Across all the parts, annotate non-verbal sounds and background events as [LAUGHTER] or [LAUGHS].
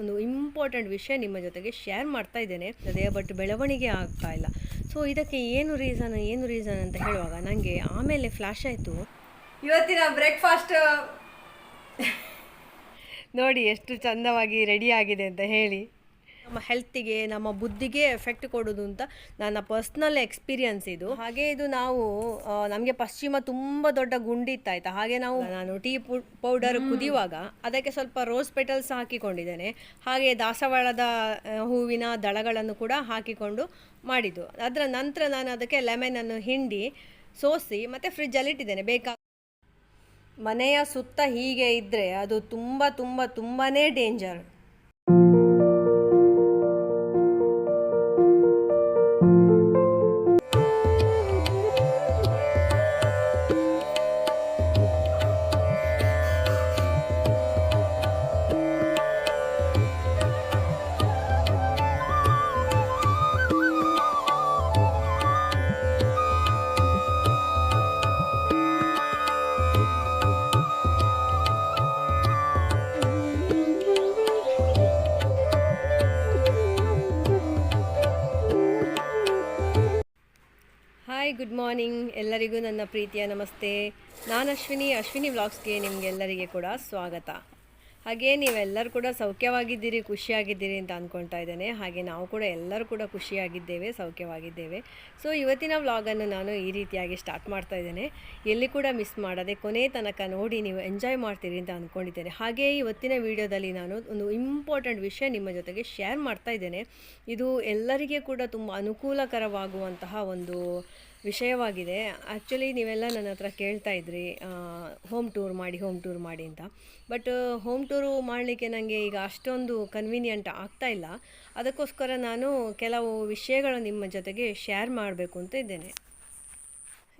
ಒಂದು ಇಂಪಾರ್ಟೆಂಟ್ ವಿಷಯ ನಿಮ್ಮ ಜೊತೆಗೆ ಶೇರ್ ಮಾಡ್ತಾ ಇದ್ದೇನೆ. ಅದೇ ಬಟ್ ಬೆಳವಣಿಗೆ ಆಗ್ತಾ ಇಲ್ಲ. ಸೊ ಇದಕ್ಕೆ ಏನು ರೀಸನ್ ಏನು ರೀಸನ್ ಅಂತ ಹೇಳುವಾಗ ನನಗೆ ಆಮೇಲೆ ಫ್ಲ್ಯಾಶ್ ಆಯಿತು. ಇವತ್ತಿನ ಬ್ರೇಕ್ಫಾಸ್ಟ್ ನೋಡಿ ಎಷ್ಟು ಚಂದವಾಗಿ ರೆಡಿ ಆಗಿದೆ ಅಂತ ಹೇಳಿ. ನಮ್ಮ ಹೆಲ್ತಿಗೆ ನಮ್ಮ ಬುದ್ಧಿಗೆ ಎಫೆಕ್ಟ್ ಕೊಡೋದು ಅಂತ ನನ್ನ ಪರ್ಸ್ನಲ್ ಎಕ್ಸ್ಪೀರಿಯನ್ಸ್ ಇದು. ಹಾಗೆ ಇದು ನಾವು ನಮಗೆ ಪಶ್ಚಿಮ ತುಂಬ ದೊಡ್ಡ ಗುಂಡಿ ಇತ್ತಾಯ್ತಾ ಹಾಗೆ ನಾವು ನಾನು ಟೀ ಪೌಡರ್ ಕುದಿಯುವಾಗ ಅದಕ್ಕೆ ಸ್ವಲ್ಪ ರೋಸ್ ಪೆಟಲ್ಸ್ ಹಾಕಿಕೊಂಡಿದ್ದೇನೆ. ಹಾಗೆ ದಾಸವಾಳದ ಹೂವಿನ ದಳಗಳನ್ನು ಕೂಡ ಹಾಕಿಕೊಂಡು ಮಾಡಿದ್ದು. ಅದರ ನಂತರ ನಾನು ಅದಕ್ಕೆ ಲೆಮನನ್ನು ಹಿಂಡಿ ಸೋಸಿ ಮತ್ತು ಫ್ರಿಜ್ಜಲ್ಲಿ ಇಟ್ಟಿದ್ದೇನೆ. ಬೇಕಾ ಮನೆಯ ಸುತ್ತ ಹೀಗೆ ಇದ್ದರೆ ಅದು ತುಂಬ ತುಂಬ ತುಂಬಾ ಡೇಂಜರ್ ಹಾಯ್ ಗುಡ್ ಮಾರ್ನಿಂಗ್ ಎಲ್ಲರಿಗೂ ನನ್ನ ಪ್ರೀತಿಯ ನಮಸ್ತೆ. ನಾನು ಅಶ್ವಿನಿ ಅಶ್ವಿನಿ ವ್ಲಾಗ್ಸ್ಗೆ ನಿಮಗೆಲ್ಲರಿಗೆ ಕೂಡ ಸ್ವಾಗತ. ಹಾಗೆ ನೀವೆಲ್ಲರೂ ಕೂಡ ಸೌಖ್ಯವಾಗಿದ್ದೀರಿ, ಖುಷಿಯಾಗಿದ್ದೀರಿ ಅಂತ ಅಂದ್ಕೊಳ್ತಾ ಇದ್ದೇನೆ. ಹಾಗೆ ನಾವು ಕೂಡ ಎಲ್ಲರೂ ಕೂಡ ಖುಷಿಯಾಗಿದ್ದೇವೆ, ಸೌಖ್ಯವಾಗಿದ್ದೇವೆ. ಸೊ ಇವತ್ತಿನ ವ್ಲಾಗನ್ನು ನಾನು ಈ ರೀತಿಯಾಗಿ ಸ್ಟಾರ್ಟ್ ಮಾಡ್ತಾ ಇದ್ದೇನೆ. ಎಲ್ಲಿ ಕೂಡ ಮಿಸ್ ಮಾಡದೆ ಕೊನೆ ತನಕ ನೋಡಿ ನೀವು ಎಂಜಾಯ್ ಮಾಡ್ತೀರಿ ಅಂತ ಅಂದ್ಕೊಂಡಿದ್ದೇನೆ ಹಾಗೆ ಇವತ್ತಿನ ವಿಡಿಯೋದಲ್ಲಿ ನಾನು ಒಂದು ಇಂಪಾರ್ಟೆಂಟ್ ವಿಷಯ ನಿಮ್ಮ ಜೊತೆಗೆ ಶೇರ್ ಮಾಡ್ತಾ ಇದ್ದೇನೆ. ಇದು ಎಲ್ಲರಿಗೆ ಕೂಡ ತುಂಬ ಅನುಕೂಲಕರವಾಗುವಂತಹ ಒಂದು ವಿಷಯವಾಗಿದೆ. ಆ್ಯಕ್ಚುಲಿ ನೀವೆಲ್ಲ ನನ್ನ ಹತ್ರ ಕೇಳ್ತಾ ಇದ್ರಿ ಹೋಮ್ ಟೂರ್ ಮಾಡಿ ಹೋಮ್ ಟೂರ್ ಮಾಡಿ ಅಂತ. ಬಟ್ ಹೋಮ್ ಟೂರು ಮಾಡಲಿಕ್ಕೆ ನನಗೆ ಈಗ ಅಷ್ಟೊಂದು ಕನ್ವೀನಿಯಂಟ್ ಆಗ್ತಾ ಇಲ್ಲ. ಅದಕ್ಕೋಸ್ಕರ ನಾನು ಕೆಲವು ವಿಷಯಗಳು ನಿಮ್ಮ ಜೊತೆಗೆ ಶೇರ್ ಮಾಡಬೇಕು ಅಂತ ಇದ್ದೇನೆ.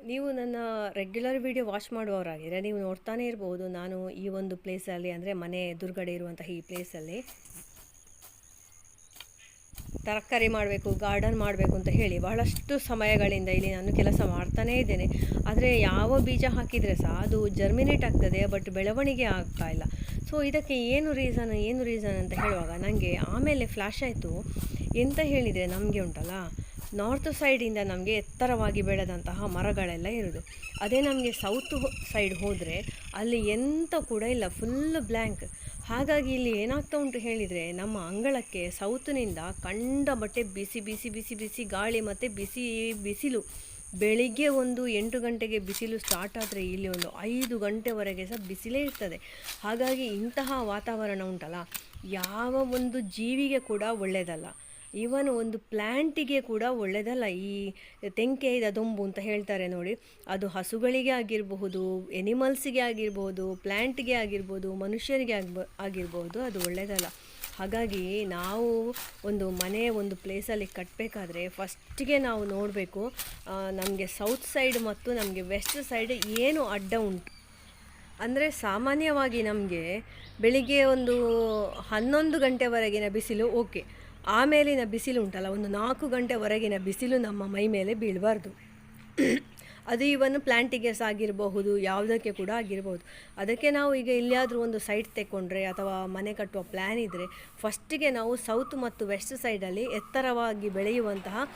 ನೀವು ನನ್ನ ರೆಗ್ಯುಲರ್ ವಿಡಿಯೋ ವಾಚ್ ಮಾಡುವವರಾಗಿದ್ದರೆ ನೀವು ನೋಡ್ತಾನೆ ಇರ್ಬೋದು. ನಾನು ಈ ಒಂದು ಪ್ಲೇಸಲ್ಲಿ ಅಂದರೆ ಮನೆ ಎದುರುಗಡೆ ಇರುವಂತಹ ಈ ಪ್ಲೇಸಲ್ಲಿ ತರಕಾರಿ ಮಾಡಬೇಕು ಗಾರ್ಡನ್ ಮಾಡಬೇಕು ಅಂತ ಹೇಳಿ ಬಹಳಷ್ಟು ಸಮಯಗಳಿಂದ ಇಲ್ಲಿ ನಾನು ಕೆಲಸ ಮಾಡ್ತಾನೇ ಇದ್ದೇನೆ. ಆದರೆ ಯಾವ ಬೀಜ ಹಾಕಿದರೆ ಸಹ ಅದು ಜರ್ಮಿನೇಟ್ ಆಗ್ತದೆ ಬಟ್ ಬೆಳವಣಿಗೆ ಆಗ್ತಾ ಇಲ್ಲ. ಸೊ ಇದಕ್ಕೆ ಏನು ರೀಸನ್ ಏನು ರೀಸನ್ ಅಂತ ಹೇಳುವಾಗ ನನಗೆ ಆಮೇಲೆ ಫ್ಲ್ಯಾಶ್ ಆಯಿತು. ಎಂತ ಹೇಳಿದರೆ ನಮಗೆ ಉಂಟಲ್ಲ ನಾರ್ತ್ ಸೈಡಿಂದ ನಮಗೆ ಎತ್ತರವಾಗಿ ಬೆಳೆದಂತಹ ಮರಗಳೆಲ್ಲ ಇರೋದು. ಅದೇ ನಮಗೆ ಸೌತ್ ಸೈಡ್ ಹೋದರೆ ಅಲ್ಲಿ ಎಂತ ಕೂಡ ಇಲ್ಲ ಫುಲ್ ಬ್ಲ್ಯಾಂಕ್ ಹಾಗಾಗಿ ಇಲ್ಲಿ ಏನಾಗ್ತಾ ಉಂಟು ಹೇಳಿದರೆ, ನಮ್ಮ ಅಂಗಳಕ್ಕೆ ಸೌತ್ನಿಂದ ಕಂಡ ಬಟ್ಟೆ ಬಿಸಿ ಬಿಸಿ ಬಿಸಿ ಬಿಸಿ ಗಾಳಿ ಮತ್ತು ಬಿಸಿ, ಬಿಸಿಲು. ಬೆಳಿಗ್ಗೆ ಒಂದು ಎಂಟು ಗಂಟೆಗೆ ಬಿಸಿಲು ಸ್ಟಾರ್ಟ್ ಆದರೆ ಇಲ್ಲಿ ಒಂದು ಐದು ಗಂಟೆವರೆಗೆ ಸಹ ಬಿಸಿಲೇ ಇರ್ತದೆ. ಹಾಗಾಗಿ ಇಂತಹ ವಾತಾವರಣ ಉಂಟಲ್ಲ, ಯಾವ ಒಂದು ಜೀವಿಗೆ ಕೂಡ ಒಳ್ಳೆಯದಲ್ಲ ಈವನ್ ಒಂದು ಪ್ಲ್ಯಾಂಟಿಗೆ ಕೂಡ ಒಳ್ಳೆಯದಲ್ಲ ಈ ತೆಂಕೆ ದೊಂಬು ಅಂತ ಹೇಳ್ತಾರೆ ನೋಡಿ. ಅದು ಹಸುಗಳಿಗೆ ಆಗಿರಬಹುದು ಎನಿಮಲ್ಸಿಗೆ ಆಗಿರ್ಬೋದು ಪ್ಲ್ಯಾಂಟ್ಗೆ ಆಗಿರ್ಬೋದು ಮನುಷ್ಯರಿಗೆ ಆಗ್ಬ, ಆಗಿರ್ಬೋದು, ಅದು ಒಳ್ಳೆಯದಲ್ಲ ಹಾಗಾಗಿ ನಾವು ಒಂದು ಮನೆ ಒಂದು ಪ್ಲೇಸಲ್ಲಿ ಕಟ್ಟಬೇಕಾದ್ರೆ ಫಸ್ಟಿಗೆ ನಾವು ನೋಡಬೇಕು ನಮಗೆ ಸೌತ್ ಸೈಡ್ ಮತ್ತು ನಮಗೆ ವೆಸ್ಟ್ ಸೈಡ್ ಏನು ಅಡ್ಡ ಉಂಟು. ಅಂದರೆ ಸಾಮಾನ್ಯವಾಗಿ ನಮಗೆ ಬೆಳಿಗ್ಗೆ ಒಂದು ಹನ್ನೊಂದು ಗಂಟೆವರೆಗಿನ ಬಿಸಿಲು ಓಕೆ ಆಮೇಲಿನ ಬಿಸಿಲು ಉಂಟಲ್ಲ, ಒಂದು ನಾಲ್ಕು ಗಂಟೆವರೆಗಿನ ಬಿಸಿಲು ನಮ್ಮ ಮೈ ಮೇಲೆ ಬೀಳಬಾರ್ದು. ಅದು ಇವನ್ ಪ್ಲ್ಯಾಂಟಿಗೆ ಸಹ ಆಗಿರಬಹುದು, ಯಾವುದಕ್ಕೆ ಕೂಡ ಆಗಿರಬಹುದು. ಅದಕ್ಕೆ ನಾವು ಈಗ ಎಲ್ಲಿಯಾದರೂ ಒಂದು ಸೈಟ್ ತೆಕ್ಕೊಂಡ್ರೆ ಅಥವಾ ಮನೆ ಕಟ್ಟುವ ಪ್ಲ್ಯಾನ್ ಇದ್ದರೆ ಫಸ್ಟಿಗೆ ನಾವು ಸೌತ್ ಮತ್ತು ವೆಸ್ಟ್ ಸೈಡಲ್ಲಿ ಎತ್ತರವಾಗಿ ಬೆಳೆಯುವಂತಹ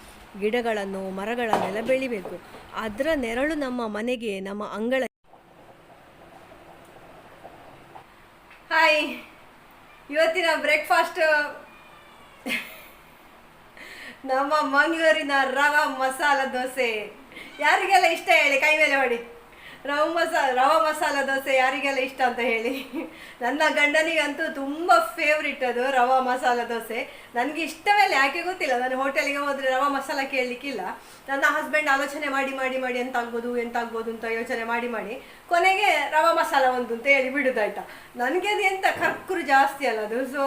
ಗಿಡಗಳನ್ನು, ಮರಗಳನ್ನೆಲ್ಲ ಬೆಳಿಬೇಕು. ಅದರ ನೆರಳು ನಮ್ಮ ಮನೆಗೆ, ನಮ್ಮ ಅಂಗಳ. ಹಾಯ್ ಇವತ್ತಿನ ಬ್ರೇಕ್ಫಾಸ್ಟ್ [LAUGHS] ನಮ್ಮ ಮಂಗಳೂರಿನ ರವ ಮಸಾಲ ದೋಸೆ. ಯಾರಿಗೆಲ್ಲ ಇಷ್ಟ ಹೇಳಿ, ಕೈ ಮೇಲೆ ಹೊಡಿ. ರವ ಮಸಾಲ ರವ ಮಸಾಲ ದೋಸೆ ಯಾರಿಗೆಲ್ಲ ಇಷ್ಟ ಅಂತ ಹೇಳಿ. [LAUGHS] ನನ್ನ ಗಂಡನಿಗಂತೂ ತುಂಬ ಫೇವ್ರಿಟ್ ಅದು ರವ ಮಸಾಲ ದೋಸೆ. ನನಗೆ ಇಷ್ಟವೇ ಯಾಕೆ ಗೊತ್ತಿಲ್ಲ. ನಾನು ಹೋಟೆಲಿಗೆ ಹೋದರೆ ರವಾ ಮಸಾಲ ಕೇಳಲಿಕ್ಕಿಲ್ಲ. ನನ್ನ ಹಸ್ಬೆಂಡ್ ಆಲೋಚನೆ ಮಾಡಿ ಮಾಡಿ ಮಾಡಿ ಎಂತ ಆಗ್ಬೋದು ಎಂತ ಆಗ್ಬೋದು ಅಂತ ಯೋಚನೆ ಮಾಡಿ ಮಾಡಿ ಕೊನೆಗೆ ರವಾ ಮಸಾಲ ಒಂದು ಅಂತ ಹೇಳಿ ಬಿಡುದಾಯ್ತಾ. ನನಗೆ ಅದು ಎಂತ ಕರ್ಕರು ಜಾಸ್ತಿ ಅಲ್ಲ ಅದು. ಸೊ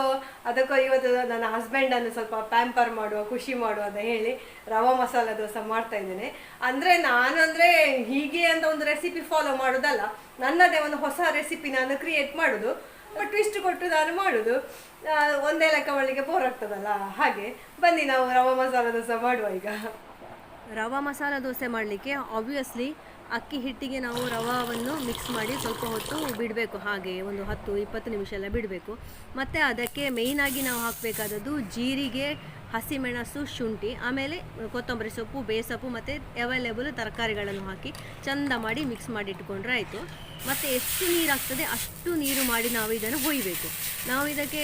ಅದಕ್ಕೂ ಇವತ್ತು ನನ್ನ ಹಸ್ಬೆಂಡನ್ನು ಸ್ವಲ್ಪ ಪ್ಯಾಂಪರ್ ಮಾಡುವ, ಖುಷಿ ಮಾಡುವ ಅಂತ ಹೇಳಿ ರವಾ ಮಸಾಲ ದೋಸೆ ಮಾಡ್ತಾ ಇದ್ದೇನೆ. ಅಂದರೆ ನಾನು ಅಂದರೆ ಹೀಗೆ ಅಂತ ಒಂದು ರೆಸಿಪಿ ಫಾಲೋ ಮಾಡೋದಲ್ಲ, ನನ್ನದೇ ಒಂದು ಹೊಸ ರೆಸಿಪಿ ನಾನು ಕ್ರಿಯೇಟ್ ಮಾಡೋದು. ಟ್ವಿಸ್ಟ್ ಕೊಟ್ಟು ನಾನು ಮಾಡೋದು. ಒಂದೇ ಲೆಕ್ಕ ಮಾಡಲಿಕ್ಕೆ ಬೋರ್ ಆಗ್ತದಲ್ಲ? ಹಾಗೆ. ಬನ್ನಿ ನಾವು ರವಾ ಮಸಾಲ ದೋಸೆ ಮಾಡುವ ಈಗ. ರವಾ ಮಸಾಲ ದೋಸೆ ಮಾಡಲಿಕ್ಕೆ ಆಬ್ವಿಯಸ್ಲಿ ಅಕ್ಕಿ ಹಿಟ್ಟಿಗೆ ನಾವು ರವಾವನ್ನು ಮಿಕ್ಸ್ ಮಾಡಿ ಸ್ವಲ್ಪ ಹೊತ್ತು ಬಿಡಬೇಕು, ಹಾಗೆ ಒಂದು ಹತ್ತು, ಇಪ್ಪತ್ತು ನಿಮಿಷ ಎಲ್ಲ ಬಿಡಬೇಕು. ಮತ್ತು ಅದಕ್ಕೆ ಮೇಯ್ನಾಗಿ ನಾವು ಹಾಕಬೇಕಾದದ್ದು ಜೀರಿಗೆ, ಹಸಿಮೆಣಸು, ಶುಂಠಿ, ಆಮೇಲೆ ಕೊತ್ತಂಬರಿ ಸೊಪ್ಪು, ಬೇಸೊಪ್ಪು ಮತ್ತು ಅವೈಲೇಬಲ್ ತರಕಾರಿಗಳನ್ನು ಹಾಕಿ ಚಂದ ಮಾಡಿ ಮಿಕ್ಸ್ ಮಾಡಿ ಇಟ್ಕೊಂಡ್ರೆ ಆಯಿತು. ಮತ್ತು ಎಷ್ಟು ನೀರು ಆಗ್ತದೆ ಅಷ್ಟು ನೀರು ಮಾಡಿ ನಾವು ಇದನ್ನು ಹೊಯ್ಬೇಕು. ನಾವು ಇದಕ್ಕೆ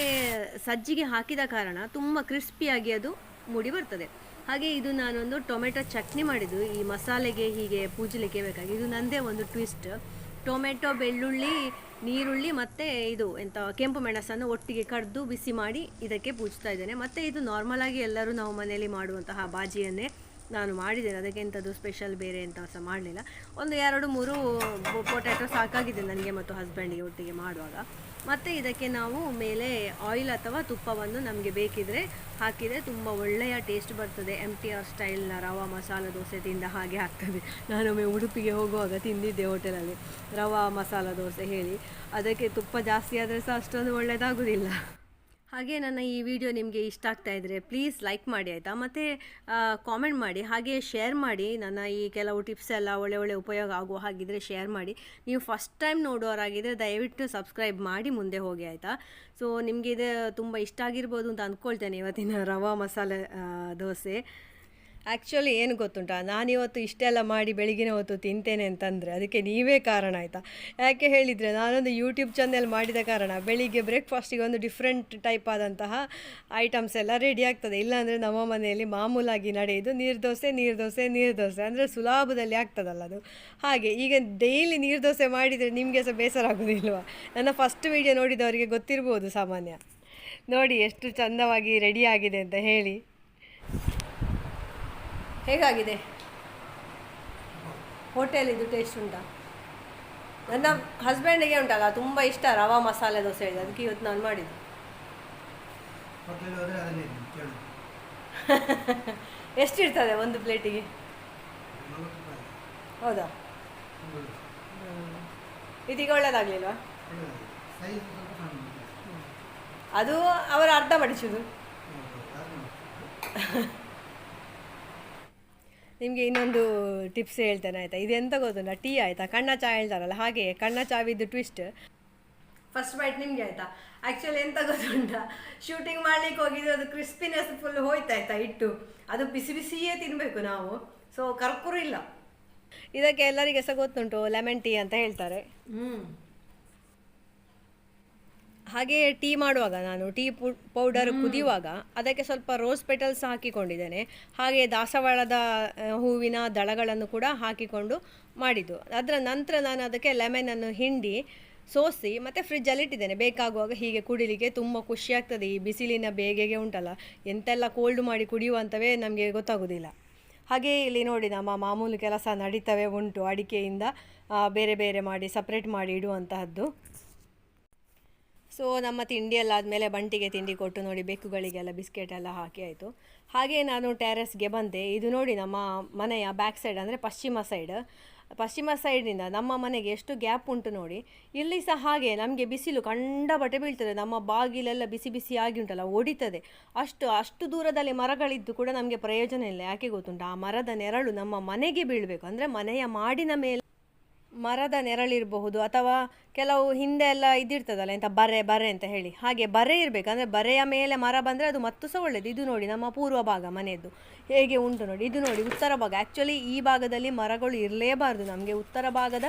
ಸಜ್ಜಿಗೆ ಹಾಕಿದ ಕಾರಣ ತುಂಬ ಕ್ರಿಸ್ಪಿಯಾಗಿ ಅದು ಮೂಡಿ ಬರ್ತದೆ. ಹಾಗೆ ಇದು ನಾನೊಂದು ಟೊಮೆಟೊ ಚಟ್ನಿ ಮಾಡಿದ್ದು. ಈ ಮಸಾಲೆಗೆ ಹೀಗೆ ಪೂಜಲಿಕ್ಕೆ ಬೇಕಾಗಿ. ಇದು ನಂದೇ ಒಂದು ಟ್ವಿಸ್ಟ್. ಟೊಮೆಟೊ, ಬೆಳ್ಳುಳ್ಳಿ, ನೀರುಳ್ಳಿ ಮತ್ತು ಇದು ಎಂಥ ಕೆಂಪು ಮೆಣಸನ್ನು ಒಟ್ಟಿಗೆ ಕಡ್ದು ಬಿಸಿ ಮಾಡಿ ಇದಕ್ಕೆ ಪೂಜ್ತಾ ಇದ್ದೇನೆ. ಮತ್ತು ಇದು ನಾರ್ಮಲಾಗಿ ಎಲ್ಲರೂ ನಾವು ಮನೆಯಲ್ಲಿ ಮಾಡುವಂತಹ ಬಾಜಿಯನ್ನೇ ನಾನು ಮಾಡಿದ್ದೇನೆ. ಅದಕ್ಕೆ ಎಂಥದ್ದು ಸ್ಪೆಷಲ್ ಬೇರೆ ಅಂತ ಸಹ ಮಾಡಲಿಲ್ಲ. ಒಂದು ಎರಡು ಮೂರು ಪೊಟ್ಯಾಟೊ ಸಾಕಾಗಿದೆ ನನಗೆ ಮತ್ತು ಹಸ್ಬೆಂಡಿಗೆ ಒಟ್ಟಿಗೆ ಮಾಡುವಾಗ. ಮತ್ತು ಇದಕ್ಕೆ ನಾವು ಮೇಲೆ ಆಯಿಲ್ ಅಥವಾ ತುಪ್ಪವನ್ನು ನಮಗೆ ಬೇಕಿದ್ರೆ ಹಾಕಿದರೆ ತುಂಬ ಒಳ್ಳೆಯ ಟೇಸ್ಟ್ ಬರ್ತದೆ. ಎಂ ಟಿ ಆರ್ ಸ್ಟೈಲ್ನ ರವಾ ಮಸಾಲ ದೋಸೆ ತಿಂದ ಹಾಗೆ ಆಗ್ತದೆ. ನಾನೊಮ್ಮೆ ಉಡುಪಿಗೆ ಹೋಗುವಾಗ ತಿಂದಿದ್ದೆ ಹೋಟೆಲಲ್ಲಿ ರವಾ ಮಸಾಲ ದೋಸೆ ಹೇಳಿ. ಅದಕ್ಕೆ ತುಪ್ಪ ಜಾಸ್ತಿ ಆದರೆ ಸಹ ಅಷ್ಟೊಂದು ಒಳ್ಳೆಯದಾಗೋದಿಲ್ಲ ಹಾಗೆ ನನ್ನ ಈ ವಿಡಿಯೋ ನಿಮಗೆ ಇಷ್ಟ ಆಗ್ತಾ ಇದ್ದರೆ ಪ್ಲೀಸ್ ಲೈಕ್ ಮಾಡಿ ಆಯಿತಾ? ಮತ್ತು ಕಾಮೆಂಟ್ ಮಾಡಿ, ಹಾಗೆ ಶೇರ್ ಮಾಡಿ. ನನ್ನ ಈ ಕೆಲವು ಟಿಪ್ಸ್ ಎಲ್ಲ ಒಳ್ಳೆ ಒಳ್ಳೆ ಉಪಯೋಗ ಆಗುವ ಹಾಗಿದ್ರೆ ಶೇರ್ ಮಾಡಿ. ನೀವು ಫಸ್ಟ್ ಟೈಮ್ ನೋಡೋರಾಗಿದ್ದರೆ ದಯವಿಟ್ಟು ಸಬ್ಸ್ಕ್ರೈಬ್ ಮಾಡಿ ಮುಂದೆ ಹೋಗಿ ಆಯಿತಾ? ಸೊ ನಿಮಗೆ ಇದು ತುಂಬ ಇಷ್ಟ ಆಗಿರ್ಬೋದು ಅಂತ ಅಂದ್ಕೊಳ್ತೇನೆ ಇವತ್ತಿನ ರವಾ ಮಸಾಲೆ ದೋಸೆ. ಆ್ಯಕ್ಚುಲಿ ಏನು ಗೊತ್ತುಂಟಾ? ನಾನಿವತ್ತು ಇಷ್ಟೆಲ್ಲ ಮಾಡಿ ಬೆಳಗಿನ ಹೊತ್ತು ತಿಂತೇನೆ ಅಂತಂದರೆ ಅದಕ್ಕೆ ನೀವೇ ಕಾರಣ ಆಯಿತಾ? ಯಾಕೆ ಹೇಳಿದರೆ ನಾನೊಂದು ಯೂಟ್ಯೂಬ್ ಚಾನೆಲ್ ಮಾಡಿದ ಕಾರಣ ಬೆಳಿಗ್ಗೆ ಬ್ರೇಕ್ಫಾಸ್ಟಿಗೆ ಒಂದು ಡಿಫ್ರೆಂಟ್ ಟೈಪ್ ಆದಂತಹ ಐಟಮ್ಸ್ ಎಲ್ಲ ರೆಡಿ ಆಗ್ತದೆ. ಇಲ್ಲಾಂದರೆ ನಮ್ಮ ಮನೆಯಲ್ಲಿ ಮಾಮೂಲಾಗಿ ನಡೆಯೋದು ನೀರು ದೋಸೆ ನೀರು ದೋಸೆ ನೀರು ದೋಸೆ. ಅಂದರೆ ಸುಲಭದಲ್ಲಿ ಆಗ್ತದಲ್ಲ ಅದು. ಹಾಗೆ ಈಗ ಡೈಲಿ ನೀರು ದೋಸೆ ಮಾಡಿದರೆ ನಿಮಗೆ ಸಹ ಬೇಸರ ಆಗೋದಿಲ್ವಾ ನನ್ನ ಫಸ್ಟ್ ವಿಡಿಯೋ ನೋಡಿದವರಿಗೆ ಗೊತ್ತಿರ್ಬೋದು ಸಾಮಾನ್ಯ. ನೋಡಿ ಎಷ್ಟು ಚಂದವಾಗಿ ರೆಡಿ ಆಗಿದೆ ಅಂತ ಹೇಳಿ. ಹೇಗಾಗಿದೆ? ಹೋಟೆಲಿದು ಟೇಸ್ಟ್ ಉಂಟಾ? ನನ್ನ ಹಸ್ಬೆಂಡಿಗೆ ಉಂಟಲ್ಲ ತುಂಬ ಇಷ್ಟ ರವಾ ಮಸಾಲೆ ದೋಸೆ ಇದೆ ಅದಕ್ಕೆ ಇವತ್ತು ನಾನು ಮಾಡಿದ್ದು. [LAUGHS] ಎಷ್ಟಿರ್ತದೆ ಒಂದು ಪ್ಲೇಟಿಗೆ ಹೌದಾ. ಇದೀಗ ಒಳ್ಳೇದಾಗಲಿಲ್ವಾ. ಅದು ಅವರು ಅರ್ಧ ಮಡಿಸೋದು. [LAUGHS] ನಿಮಗೆ ಇನ್ನೊಂದು ಟಿಪ್ಸ್ ಹೇಳ್ತೇನೆ ಆಯಿತಾ? ಇದೆಂತ ಗೊತ್ತುಂಟ? ಟೀ ಆಯಿತಾ? ಕಣ್ಣ ಚಾ ಹೇಳ್ತಾರಲ್ಲ ಹಾಗೆ ಕಣ್ಣ ಚಾವಿದ್ದು ಟ್ವಿಸ್ಟ್ ಫಸ್ಟ್ ಬೈಟ್ ನಿಮಗೆ ಆಯಿತಾ? ಆ್ಯಕ್ಚುಲಿ ಎಂತ ಗೊತ್ತುಂಟ? ಶೂಟಿಂಗ್ ಮಾಡ್ಲಿಕ್ಕೆ ಹೋಗಿದ್ದು ಅದು ಕ್ರಿಸ್ಪಿನೆಸ್ ಫುಲ್ ಹೋಯ್ತಾ ಹೋಯ್ತಾಯ್ತಾ ಇಟ್ಟು ಅದು ಬಿಸಿ ಬಿಸಿಯೇ ತಿನ್ನಬೇಕು ನಾವು. ಸೊ ಕರ್ಕುರು ಇಲ್ಲ. ಇದಕ್ಕೆ ಎಲ್ಲರಿಗೆ ಸಹ ಗೊತ್ತುಂಟು ಲೆಮನ್ ಟೀ ಅಂತ ಹೇಳ್ತಾರೆ. ಹ್ಞೂ ಹಾಗೆ ಟೀ ಮಾಡುವಾಗ ನಾನು ಟೀ ಪೌಡರ್ ಕುದಿಯುವಾಗ ಅದಕ್ಕೆ ಸ್ವಲ್ಪ ರೋಸ್ ಪೆಟಲ್ಸ್ ಹಾಕಿಕೊಂಡಿದ್ದೇನೆ. ಹಾಗೆ ದಾಸವಾಳದ ಹೂವಿನ ದಳಗಳನ್ನು ಕೂಡ ಹಾಕಿಕೊಂಡು ಮಾಡಿದ್ದು. ಅದರ ನಂತರ ನಾನು ಅದಕ್ಕೆ ಲೆಮನನ್ನು ಹಿಂಡಿ ಸೋಸಿ ಮತ್ತು ಫ್ರಿಜ್ಜಲ್ಲಿ ಇಟ್ಟಿದ್ದೇನೆ. ಬೇಕಾಗುವಾಗ ಹೀಗೆ ಕುಡಿಲಿಕ್ಕೆ ತುಂಬ ಖುಷಿ ಆಗ್ತದೆ ಈ ಬಿಸಿಲಿನ ಬೇಗೆಗೆ ಉಂಟಲ್ಲ ಎಂತೆಲ್ಲ ಕೋಲ್ಡ್ ಮಾಡಿ ಕುಡಿಯುವಂಥವೇ ನಮಗೆ ಗೊತ್ತಾಗೋದಿಲ್ಲ. ಹಾಗೆ ಇಲ್ಲಿ ನೋಡಿ ನಮ್ಮ ಮಾಮೂಲು ಕೆಲಸ ನಡೀತವೆ ಉಂಟು. ಅಡಿಕೆಯಿಂದ ಬೇರೆ ಬೇರೆ ಮಾಡಿ ಸಪ್ರೇಟ್ ಮಾಡಿ ಇಡುವಂತಹದ್ದು. ಸೊ ನಮ್ಮ ತಿಂಡಿ ಎಲ್ಲ ಆದಮೇಲೆ ಬಂಟಿಗೆ ತಿಂಡಿ ಕೊಟ್ಟು ನೋಡಿ ಬೆಕ್ಕುಗಳಿಗೆಲ್ಲ ಬಿಸ್ಕೆಟ್ ಎಲ್ಲ ಹಾಕಿ ಆಯಿತು. ಹಾಗೆ ನಾನು ಟೆರೆಸ್ಗೆ ಬಂದೆ. ಇದು ನೋಡಿ ನಮ್ಮ ಮನೆಯ ಬ್ಯಾಕ್ ಸೈಡ್ ಅಂದರೆ ಪಶ್ಚಿಮ ಸೈಡ್ ಪಶ್ಚಿಮ ಸೈಡಿನಿಂದ ನಮ್ಮ ಮನೆಗೆ ಎಷ್ಟು ಗ್ಯಾಪ್ ಉಂಟು ನೋಡಿ, ಇಲ್ಲಿ ಸಹ ಹಾಗೆ ನಮಗೆ ಬಿಸಿಲು ಕಂಡಬಟ್ಟೆ ಬೀಳ್ತದೆ. ನಮ್ಮ ಬಾಗಿಲೆಲ್ಲ ಬಿಸಿ ಬಿಸಿ ಆಗಿ ಉಂಟಲ್ಲ, ಒಡಿತದೆ. ಅಷ್ಟು ಅಷ್ಟು ದೂರದಲ್ಲಿ ಮರಗಳಿದ್ದು ಕೂಡ ನಮಗೆ ಪ್ರಯೋಜನ ಇಲ್ಲ. ಯಾಕೆ ಗೊತ್ತುಂಟು? ಆ ಮರದ ನೆರಳು ನಮ್ಮ ಮನೆಗೆ ಬೀಳಬೇಕು. ಅಂದರೆ ಮನೆಯ ಮಾಡಿನ ಮೇಲೆ ಮರದ ನೆರಳಿರಬಹುದು ಅಥವಾ ಕೆಲವು ಹಿಂದೆ ಎಲ್ಲ ಇದಿರ್ತದಲ್ಲ ಎಂತ ಬರೆ ಬರೆ ಅಂತ ಹೇಳಿ. ಹಾಗೆ ಬರೆ ಇರಬೇಕು. ಅಂದರೆ ಬರೆಯ ಮೇಲೆ ಮರ ಬಂದರೆ ಅದು ಮತ್ತು ಸಹ ಒಳ್ಳೆಯದು ಇದು ನೋಡಿ ನಮ್ಮ ಪೂರ್ವ ಭಾಗ ಮನೆಯದ್ದು. ಹೇಗೆ ಉಂಟು ನೋಡಿ. ಇದು ನೋಡಿ ಉತ್ತರ ಭಾಗ. ಆ್ಯಕ್ಚುಲಿ ಈ ಭಾಗದಲ್ಲಿ ಮರಗಳು ಇರಲೇಬಾರ್ದು. ನಮಗೆ ಉತ್ತರ ಭಾಗದ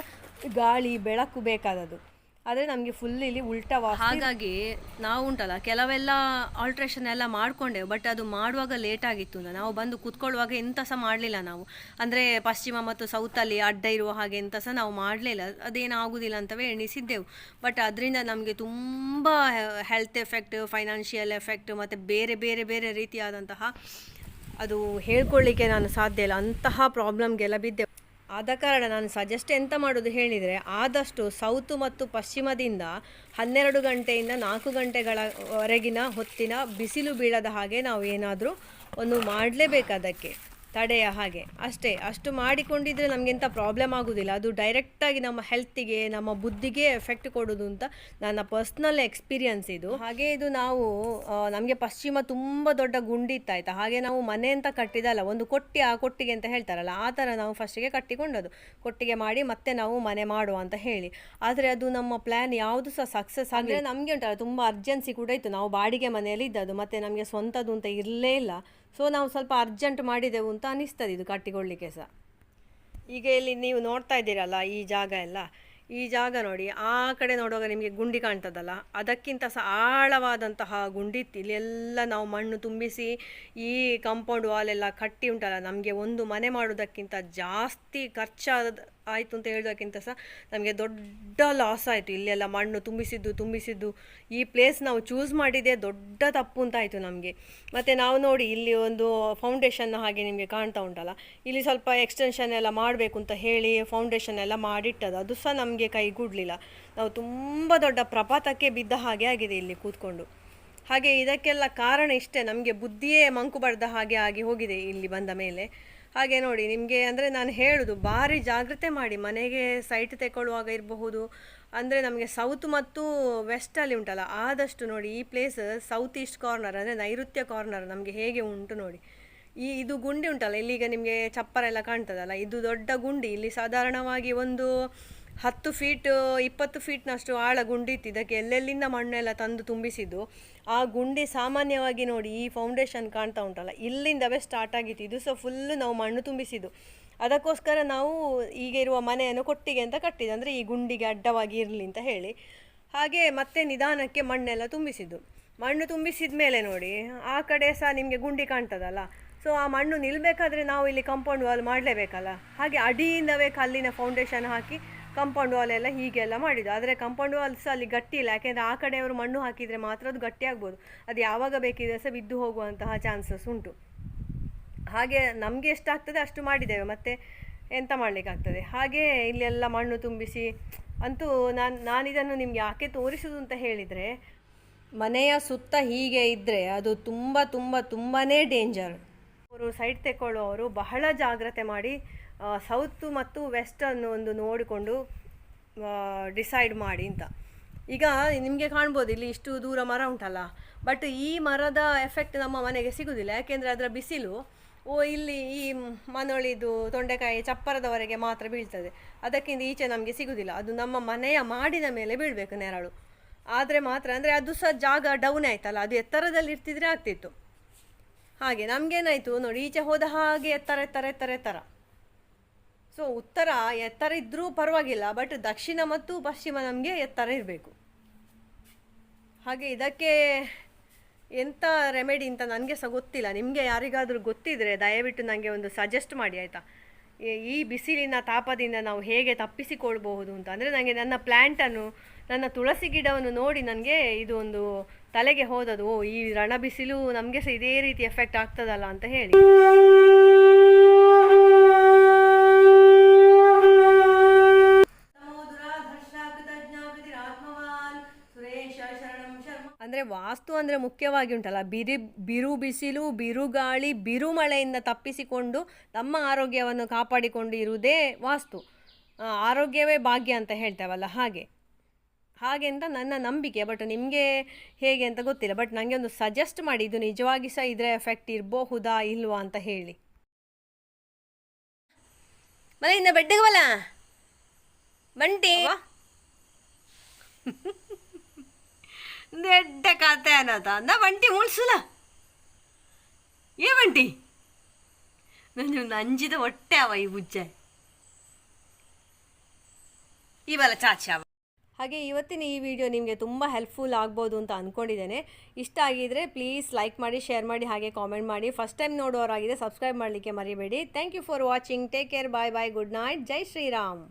ಗಾಳಿ, ಬೆಳಕು ಬೇಕಾದದ್ದು. ಆದರೆ ನಮಗೆ ಫುಲ್ ಇಲ್ಲಿ ಉಲ್ಟಾ ಹಾಗಾಗಿ ನಾವು ಉಂಟಲ್ಲ, ಕೆಲವೆಲ್ಲ ಆಲ್ಟ್ರೇಷನ್ ಎಲ್ಲ ಮಾಡ್ಕೊಂಡೆವು ಬಟ್ ಅದು ಮಾಡುವಾಗ ಲೇಟ್ ಆಗಿತ್ತು. ನಾವು ಬಂದು ಕೂತ್ಕೊಳ್ಳುವಾಗ ಎಂತ ಸಹ ಮಾಡಲಿಲ್ಲ ನಾವು. ಅಂದರೆ ಪಶ್ಚಿಮ ಮತ್ತು ಸೌತಲ್ಲಿ ಅಡ್ಡ ಇರುವ ಹಾಗೆ ಎಂತ ಸಹ ನಾವು ಮಾಡಲಿಲ್ಲ, ಅದೇನು ಆಗುದಿಲ್ಲ ಅಂತವೇ ಎಣಿಸಿದ್ದೆವು. ಬಟ್ ಅದರಿಂದ ನಮಗೆ ತುಂಬ ಹೆಲ್ತ್ ಎಫೆಕ್ಟ್ ಫೈನಾನ್ಷಿಯಲ್ ಎಫೆಕ್ಟ್ ಮತ್ತು ಬೇರೆ ಬೇರೆ ಬೇರೆ ರೀತಿಯಾದಂತಹ ಅದು ಹೇಳ್ಕೊಳ್ಳಿಕ್ಕೆ ನಾನು ಸಾಧ್ಯ ಇಲ್ಲ. ಅಂತಹ ಪ್ರಾಬ್ಲಮ್ಗೆಲ್ಲ ಬಿದ್ದೆ ಆದ ಕಾರಣ ನಾನು ಸಜೆಸ್ಟ್ ಎಂತ ಮಾಡೋದು ಹೇಳಿದರೆ, ಆದಷ್ಟು ಸೌತು ಮತ್ತು ಪಶ್ಚಿಮದಿಂದ ಹನ್ನೆರಡು ಗಂಟೆಯಿಂದ ನಾಲ್ಕು ಗಂಟೆಗಳವರೆಗಿನ ಹೊತ್ತಿನ ಬಿಸಿಲು ಬೀಳದ ಹಾಗೆ ನಾವು ಏನಾದರೂ ಒಂದು ಮಾಡಲೇಬೇಕು ಅದಕ್ಕೆ ತಡೆಯ ಹಾಗೆ. ಅಷ್ಟೇ, ಅಷ್ಟು ಮಾಡಿಕೊಂಡಿದ್ರೆ ನಮಗೆಂಥ ಪ್ರಾಬ್ಲಮ್ ಆಗೋದಿಲ್ಲ. ಅದು ಡೈರೆಕ್ಟಾಗಿ ನಮ್ಮ ಹೆಲ್ತಿಗೆ ನಮ್ಮ ಬುದ್ಧಿಗೆ ಎಫೆಕ್ಟ್ ಕೊಡೋದು ಅಂತ ನನ್ನ ಪರ್ಸ್ನಲ್ ಎಕ್ಸ್ಪೀರಿಯನ್ಸ್ ಇದು. ಹಾಗೆ ಇದು ನಾವು ನಮಗೆ ಪಶ್ಚಿಮ ತುಂಬ ದೊಡ್ಡ ಗುಂಡಿ ಇತ್ತಾಯ್ತಾ? ಹಾಗೆ ನಾವು ಮನೆ ಅಂತ ಕಟ್ಟಿದಲ್ಲ, ಒಂದು ಕೊಟ್ಟಿ, ಆ ಕೊಟ್ಟಿಗೆ ಅಂತ ಹೇಳ್ತಾರಲ್ಲ, ಆ ಥರ ನಾವು ಫಸ್ಟಿಗೆ ಕಟ್ಟಿಕೊಂಡದು ಕೊಟ್ಟಿಗೆ ಮಾಡಿ ಮತ್ತೆ ನಾವು ಮನೆ ಮಾಡುವ ಅಂತ ಹೇಳಿ. ಆದರೆ ಅದು ನಮ್ಮ ಪ್ಲ್ಯಾನ್ ಯಾವುದು ಸಹ ಸಕ್ಸಸ್ ಆಗಿದೆ ನಮಗೆ ಉಂಟಲ್ಲ, ತುಂಬ ಅರ್ಜೆನ್ಸಿ ಕೂಡ ಇತ್ತು. ನಾವು ಬಾಡಿಗೆ ಮನೆಯಲ್ಲಿ ಇದ್ದದ್ದು, ಮತ್ತು ನಮಗೆ ಸ್ವಂತದ್ದು ಅಂತ ಇರಲೇ ಇಲ್ಲ. ಸೊ ನಾವು ಸ್ವಲ್ಪ ಅರ್ಜೆಂಟ್ ಮಾಡಿದೆವು ಅಂತ ಅನ್ನಿಸ್ತದೆ ಇದು ಕಟ್ಟಿಕೊಳ್ಳಿಕ್ಕೆ ಸಹ ಈಗ ಇಲ್ಲಿ ನೀವು ನೋಡ್ತಾ ಇದ್ದೀರಲ್ಲ ಈ ಜಾಗ ಎಲ್ಲ, ಈ ಜಾಗ ನೋಡಿ, ಆ ಕಡೆ ನೋಡುವಾಗ ನಿಮಗೆ ಗುಂಡಿ ಕಾಣ್ತದಲ್ಲ, ಅದಕ್ಕಿಂತ ಸಹ ಆಳವಾದಂತಹ ಗುಂಡಿ ಇತ್ತು ಇಲ್ಲಿ ಎಲ್ಲ ನಾವು ಮಣ್ಣು ತುಂಬಿಸಿ ಈ ಕಾಂಪೌಂಡ್ ವಾಲೆಲ್ಲ ಕಟ್ಟಿ ಉಂಟಲ್ಲ, ನಮಗೆ ಒಂದು ಮನೆ ಮಾಡೋದಕ್ಕಿಂತ ಜಾಸ್ತಿ ಖರ್ಚಾದ ಆಯಿತು ಅಂತ ಹೇಳೋದಕ್ಕಿಂತ ಸಹ ನಮಗೆ ದೊಡ್ಡ ಲಾಸ್ ಆಯಿತು. ಇಲ್ಲೆಲ್ಲ ಮಣ್ಣು ತುಂಬಿಸಿದ್ದು ತುಂಬಿಸಿದ್ದು. ಈ ಪ್ಲೇಸ್ ನಾವು ಚೂಸ್ ಮಾಡಿದೆ ದೊಡ್ಡ ತಪ್ಪು ಅಂತ ಆಯಿತು ನಮಗೆ. ಮತ್ತು ನಾವು ನೋಡಿ ಇಲ್ಲಿ ಒಂದು ಫೌಂಡೇಶನ್ ಹಾಗೆ ನಿಮಗೆ ಕಾಣ್ತಾ ಉಂಟಲ್ಲ. ಇಲ್ಲಿ ಸ್ವಲ್ಪ ಎಕ್ಸ್ಟೆನ್ಷನ್ ಎಲ್ಲ ಮಾಡಬೇಕು ಅಂತ ಹೇಳಿ ಫೌಂಡೇಶನ್ ಎಲ್ಲ ಮಾಡಿಟ್ಟದು ಅದು ಸಹ ನಮಗೆ ಕೈಗೂಡಲಿಲ್ಲ ನಾವು ತುಂಬ ದೊಡ್ಡ ಪ್ರಪಾತಕ್ಕೆ ಬಿದ್ದ ಹಾಗೆ ಆಗಿದೆ ಇಲ್ಲಿ ಕೂತ್ಕೊಂಡು. ಹಾಗೆ ಇದಕ್ಕೆಲ್ಲ ಕಾರಣ ಇಷ್ಟೇ. ನಮಗೆ ಬುದ್ಧಿಯೇ ಮಂಕು ಬಡ್ದ ಹಾಗೆ ಆಗಿ ಹೋಗಿದೆ ಇಲ್ಲಿ ಬಂದ ಮೇಲೆ. ಹಾಗೆ ನೋಡಿ, ನಿಮಗೆ ಅಂದರೆ ನಾನು ಹೇಳೋದು, ಭಾರಿ ಜಾಗ್ರತೆ ಮಾಡಿ, ಮನೆಗೆ ಸೈಟ್ ತೆಗೊಳ್ಳುವಾಗ ಇರಬಹುದು, ಅಂದರೆ ನಮಗೆ ಸೌತ್ ಮತ್ತು ವೆಸ್ಟಲ್ಲಿ ಉಂಟಲ್ಲ, ಆದಷ್ಟು ನೋಡಿ ಈ ಪ್ಲೇಸ್ ಸೌತ್ ಈಸ್ಟ್ ಕಾರ್ನರ್ ಅಂದರೆ ನೈಋತ್ಯ ಕಾರ್ನರ್ ನಮಗೆ ಹೇಗೆ ಉಂಟು ನೋಡಿ. ಈ ಇದು ಗುಂಡಿ ಉಂಟಲ್ಲ, ಇಲ್ಲಿಗ ನಿಮಗೆ ಚಪ್ಪರ ಎಲ್ಲ ಕಾಣ್ತದಲ್ಲ, ಇದು ದೊಡ್ಡ ಗುಂಡಿ, ಇಲ್ಲಿ ಸಾಧಾರಣವಾಗಿ ಒಂದು ಹತ್ತು ಫೀಟ್ ಇಪ್ಪತ್ತು ಫೀಟ್ನಷ್ಟು ಆಳ ಗುಂಡಿ ಇತ್ತು ಇದಕ್ಕೆ ಎಲ್ಲೆಲ್ಲಿಂದ ಮಣ್ಣೆಲ್ಲ ತಂದು ತುಂಬಿಸಿದ್ದು? ಆ ಗುಂಡಿ ಸಾಮಾನ್ಯವಾಗಿ ನೋಡಿ ಈ ಫೌಂಡೇಶನ್ ಕಾಣ್ತಾ ಉಂಟಲ್ಲ ಇಲ್ಲಿಂದವೇ ಸ್ಟಾರ್ಟ್ ಆಗಿತ್ತು. ಇದು ಸಹ ಫುಲ್ಲು ನಾವು ಮಣ್ಣು ತುಂಬಿಸಿದ್ದು. ಅದಕ್ಕೋಸ್ಕರ ನಾವು ಈಗ ಇರುವ ಮನೆಯನ್ನು ಕೊಟ್ಟಿಗೆ ಅಂತ ಕಟ್ಟಿದ್ದು. ಅಂದರೆ ಈ ಗುಂಡಿಗೆ ಅಡ್ಡವಾಗಿ ಇರಲಿ ಅಂತ ಹೇಳಿ. ಹಾಗೆ ಮತ್ತೆ ನಿಧಾನಕ್ಕೆ ಮಣ್ಣೆಲ್ಲ ತುಂಬಿಸಿದ್ದು. ಮಣ್ಣು ತುಂಬಿಸಿದ ಮೇಲೆ ನೋಡಿ, ಆ ಕಡೆ ಸಹ ನಿಮಗೆ ಗುಂಡಿ ಕಾಣ್ತದಲ್ಲ. ಸೊ ಆ ಮಣ್ಣು ನಿಲ್ಲಬೇಕಾದ್ರೆ ನಾವು ಇಲ್ಲಿ ಕಂಪೌಂಡ್ ವಾಲ್ ಮಾಡಲೇಬೇಕಲ್ಲ. ಹಾಗೆ ಅಡಿಯಿಂದವೇ ಕಲ್ಲಿನ ಫೌಂಡೇಶನ್ ಹಾಕಿ ಕಾಂಪೌಂಡ್ ವಾಲ್ ಎಲ್ಲ ಹೀಗೆಲ್ಲ ಮಾಡಿದ್ದು. ಆದರೆ ಕಂಪೌಂಡ್ ವಾಲ್ ಸಹ ಅಲ್ಲಿ ಗಟ್ಟಿ ಇಲ್ಲ. ಯಾಕೆಂದರೆ ಆ ಕಡೆಯವರು ಮಣ್ಣು ಹಾಕಿದರೆ ಮಾತ್ರ ಅದು ಗಟ್ಟಿ ಆಗ್ಬೋದು. ಅದು ಯಾವಾಗ ಬೇಕಿದ್ರೆ ಸಹ ಬಿದ್ದು ಹೋಗುವಂತಹ ಚಾನ್ಸಸ್ ಉಂಟು. ಹಾಗೆ ನಮಗೆ ಎಷ್ಟಾಗ್ತದೆ ಅಷ್ಟು ಮಾಡಿದ್ದೇವೆ. ಮತ್ತು ಎಂತ ಮಾಡಲಿಕ್ಕಾಗ್ತದೆ? ಹಾಗೆ ಇಲ್ಲೆಲ್ಲ ಮಣ್ಣು ತುಂಬಿಸಿ, ಅಂತೂ ನಾನು, ನಾನಿದನ್ನು ನಿಮಗೆ ಯಾಕೆ ತೋರಿಸೋದು ಅಂತ ಹೇಳಿದರೆ, ಮನೆಯ ಸುತ್ತ ಹೀಗೆ ಇದ್ದರೆ ಅದು ತುಂಬ ತುಂಬ ತುಂಬಾ ಡೇಂಜರ್ ಅವರು ಸೈಡ್ ತೆಕ್ಕೊಳ್ಳುವವರು ಬಹಳ ಜಾಗ್ರತೆ ಮಾಡಿ ಸೌತ್ ಮತ್ತು ವೆಸ್ಟನ್ನು ಒಂದು ನೋಡಿಕೊಂಡು ಡಿಸೈಡ್ ಮಾಡಿ ಅಂತ. ಈಗ ನಿಮಗೆ ಕಾಣ್ಬೋದು, ಇಲ್ಲಿ ಇಷ್ಟು ದೂರ ಮರ ಉಂಟಲ್ಲ. ಬಟ್ ಈ ಮರದ ಎಫೆಕ್ಟ್ ನಮ್ಮ ಮನೆಗೆ ಸಿಗುವುದಿಲ್ಲ ಯಾಕೆಂದರೆ ಅದರ ಬಿಸಿಲು, ಓ, ಇಲ್ಲಿ ಈ ಮನೊಳಿದು ತೊಂಡೆಕಾಯಿ ಚಪ್ಪರದವರೆಗೆ ಮಾತ್ರ ಬೀಳ್ತದೆ. ಅದಕ್ಕಿಂತ ಈಚೆ ನಮಗೆ ಸಿಗುವುದಿಲ್ಲ ಅದು ನಮ್ಮ ಮನೆಯ ಮಾಡಿದ ಮೇಲೆ ಬೀಳಬೇಕು ನೆರಳು. ಆದರೆ ಮಾತ್ರ ಅಂದರೆ ಅದು ಸಹ ಜಾಗ ಡೌನ್ ಆಯ್ತಲ್ಲ. ಅದು ಎತ್ತರದಲ್ಲಿ ಇರ್ತಿದ್ರೆ ಆಗ್ತಿತ್ತು. ಹಾಗೆ ನಮಗೇನಾಯಿತು, ನೋಡಿ, ಈಚೆ ಹೋದ ಹಾಗೆ ಎತ್ತರ ಎತ್ತರ ಎತ್ತರ ಎತ್ತರ. ಸೊ ಉತ್ತರ ಎತ್ತರ ಇದ್ದರೂ ಪರವಾಗಿಲ್ಲ ಬಟ್ ದಕ್ಷಿಣ ಮತ್ತು ಪಶ್ಚಿಮ ನಮಗೆ ಎತ್ತರ ಇರಬೇಕು. ಹಾಗೆ ಇದಕ್ಕೆ ಎಂಥ ರೆಮೆಡಿ ಅಂತ ನನಗೆ ಸಹ ಗೊತ್ತಿಲ್ಲ. ನಿಮಗೆ ಯಾರಿಗಾದರೂ ಗೊತ್ತಿದ್ರೆ ದಯವಿಟ್ಟು ನನಗೆ ಒಂದು ಸಜೆಸ್ಟ್ ಮಾಡಿ, ಆಯಿತಾ? ಈ ಬಿಸಿಲಿನ ತಾಪದಿಂದ ನಾವು ಹೇಗೆ ತಪ್ಪಿಸಿಕೊಳ್ಬಹುದು ಅಂತ. ಅಂದರೆ ನನಗೆ ನನ್ನ ಪ್ಲ್ಯಾಂಟನ್ನು ನನ್ನ ತುಳಸಿ ಗಿಡವನ್ನು ನೋಡಿ ನನಗೆ ಇದು ಒಂದು ತಲೆಗೆ ಹೋದದು ಓ, ಈ ರಣ ಬಿಸಿಲು ನಮಗೆ ಸಹ ಇದೇ ರೀತಿ ಎಫೆಕ್ಟ್ ಆಗ್ತದಲ್ಲ ಅಂತ ಹೇಳಿ. ವಾಸ್ತು ಅಂದರೆ ಮುಖ್ಯವಾಗಿ ಉಂಟಲ್ಲ. ಬಿರಿ ಬಿರು ಬಿಸಿಲು ಬಿರುಗಾಳಿ ಬಿರುಮಳೆಯಿಂದ ತಪ್ಪಿಸಿಕೊಂಡು ನಮ್ಮ ಆರೋಗ್ಯವನ್ನು ಕಾಪಾಡಿಕೊಂಡು ಇರುವುದೇ ವಾಸ್ತು. ಆರೋಗ್ಯವೇ ಭಾಗ್ಯ ಅಂತ ಹೇಳ್ತೇವಲ್ಲ ಹಾಗೆ. ಹಾಗೆ ಅಂತ ನನ್ನ ನಂಬಿಕೆ ಬಟ್ ನಿಮಗೆ ಹೇಗೆ ಅಂತ ಗೊತ್ತಿಲ್ಲ ಬಟ್ ನನಗೆ ಒಂದು ಸಜೆಸ್ಟ್ ಮಾಡಿ ಇದು ನಿಜವಾಗಿ ಸಹ ಇದರ ಎಫೆಕ್ಟ್ ಇರಬಹುದಾ ಇಲ್ವಾ ಅಂತ ಹೇಳಿ. ಮನೆಯಿಂದ ಬೆಡ್ಡಿಗೆ ಬಲ ಬಂಟಿ. [LAUGHS] ದೊಡ್ಡ ಕತೆ ಅನ್ನೋದ ಬಂಟಿ ಮುಳ್ಸಲ. ಏ ಬಂಟಿ ನನ್ನ ನಂಜಿದ ಹೊಟ್ಟೆ ಅವ ಈ ಬುಜ್ಜೆ ಇವೆಲ್ಲ ಚಾಚಿ ಅವ. ಹಾಗೆ ಇವತ್ತಿನ ಈ ವಿಡಿಯೋ ನಿಮಗೆ ತುಂಬ ಹೆಲ್ಪ್ಫುಲ್ ಆಗ್ಬೋದು ಅಂತ ಅಂದ್ಕೊಂಡಿದ್ದೇನೆ ಇಷ್ಟ ಆಗಿದ್ರೆ ಪ್ಲೀಸ್ ಲೈಕ್ ಮಾಡಿ ಶೇರ್ ಮಾಡಿ, ಹಾಗೆ ಕಾಮೆಂಟ್ ಮಾಡಿ. ಫಸ್ಟ್ ಟೈಮ್ ನೋಡೋರಾಗಿದೆ ಸಬ್ಸ್ಕ್ರೈಬ್ ಮಾಡಲಿಕ್ಕೆ ಮರಿಬೇಡಿ. Thank you for watching take care bye bye good night Jai Shriram